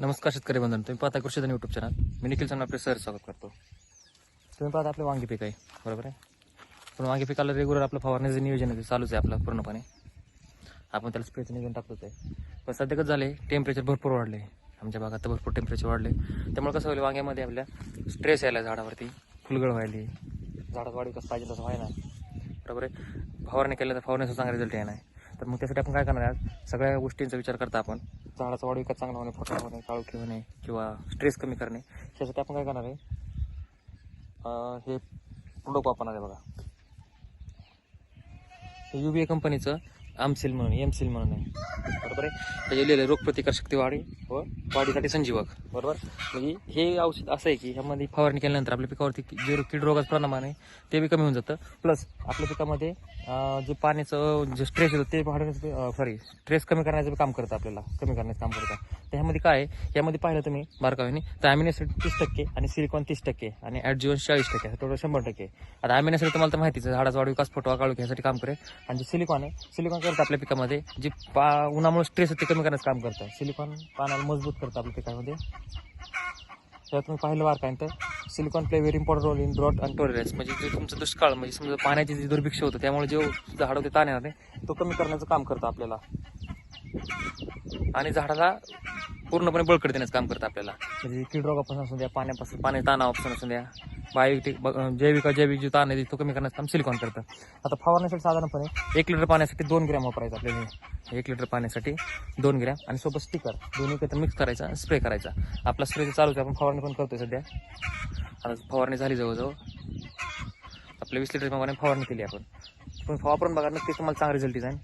नमस्कार शेतकरी बंधन तुम्ही पाहता कृषीधन यूट्यूब चॅनल मी निखिल सण आपले सर स्वागत करतो. तुम्ही पाहता आपले वांगी पीक आहे बरोबर आहे? पण वांगी पिकाला रेग्युलर आपलं फवारण्याचं नियोजन आहे चालूच आहे आपलं पूर्णपणे. आपण त्याला स्प्रेचं नियोजन टाकतोच आहे पण सध्या कसं झाले टेम्परेचर भरपूर वाढले आमच्या भागात तर भरपूर टेम्परेचर वाढले त्यामुळे कसं होईल वांग्यामध्ये आपल्या स्ट्रेस यायला झाडावरती फुलगळ व्हायली. झाडात वाढी कसं पाहिजे तसं व्हायला बरोबर आहे? फवारणी केल्या तर फवारण्याचा चांगला रिझल्ट येणार आहे. तर मग त्यासाठी आपण काय करणार आहे? सगळ्या गोष्टींचा विचार करता आपण. झाडाचा वाढ विकास चांगला होणे फोटा होणे काळोखी होणे किंवा स्ट्रेस कमी करणे. त्यासाठी आपण काय करणार आहे? हे प्रोडक्ट वापरणार आहे बघा. हे यू बी ए कंपनीचं आमसेल म्हणून एम सील म्हणून आहे. बरोबर आहे? त्याचे लिहिलं रोगप्रतिकार शक्ती वाढी व वाढीसाठी संजीवक. बरोबर? म्हणजे हे औषध असं आहे की ह्यामध्ये फवारणी केल्यानंतर आपल्या पिकावरती जे कीड रोगाचं प्रमाण आहे ते बी कमी होऊन जातं. प्लस आपल्या पिकामध्ये जे पाण्याचं जे स्ट्रेस येतं ते वाढवण्याचं सॉरी स्ट्रेस कमी करण्याचं काम करतं आपल्याला. कमी करण्याचं काम करतं. त्यामध्ये काय आहे? यामध्ये पाहिलं तुम्ही बारकाव्याने तर ॲमिनेसिड तीस टक्के आणि सिलिकॉन तीस टक्के आणि ॲडजिओन चाळीस टक्के टोटल शंभर टक्के. आता ॲमिनेसिड तुम्हाला तर माहितीच आहे झाडाचा वाढ विकास फोटो काढू घ्यायसाठी काम करेल. आणि जे सिलिकॉन आहे सिलिकॉन करतं आपल्या पिकामध्ये जे पा उन्हामुळे स्ट्रेस ते कमी करण्याचं काम करतं. सिलिकॉन पानाला मजबूत करतं आपल्या पिकामध्ये. तेव्हा तुम्ही पाहिलं वार काय तर? Silicon play very important role in drought and tolerance म्हणजे जे तुमचं दुष्काळ म्हणजे समजा पाण्याची जी दुर्भिक्ष होतं त्यामुळे जो होते ताण येणार नाही तो कमी करण्याचं काम करतं आपल्याला. आणि झाडाला पूर्णपणे बळकट देण्याचं काम करतं आपल्याला. म्हणजे कीड रोगापासून असू द्या पाण्यापासून. पाणी ताणापासून असू द्या बायोटिक जैविक जैविक जो ताण आहे तो कमी करण्याचं काम सिलिकॉन करतं. आता फवारण्यासाठी साधारणपणे एक लिटर पाण्यासाठी दोन ग्रॅम वापरायचं आपल्याला. एक लिटर पाण्यासाठी दोन ग्रॅम आणि सोबत स्टिकर दोन्ही एकत्र मिक्स करायचा स्प्रे करायचा. आपला स्प्रे चालूच आहे आपण फवारणी पण करतोय सध्या. आता फवारणी झाली जवळजवळ. आपल्या वीस लिटर प्रमाणे फवारणी केली आपण. पण वापरून बघा नक्कीच तुम्हाला चांगला रिझल्ट येईल.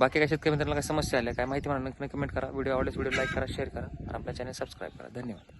बाकी काय शेतकरी मित्रांना काय समस्या आल्या काय माहिती म्हणा नक्की कमेंट करा. व्हिडिओ आवडल्यास व्हिडिओ लाईक करा शेअर करा आणि आपल्या चॅनल सबस्क्राईब करा. धन्यवाद.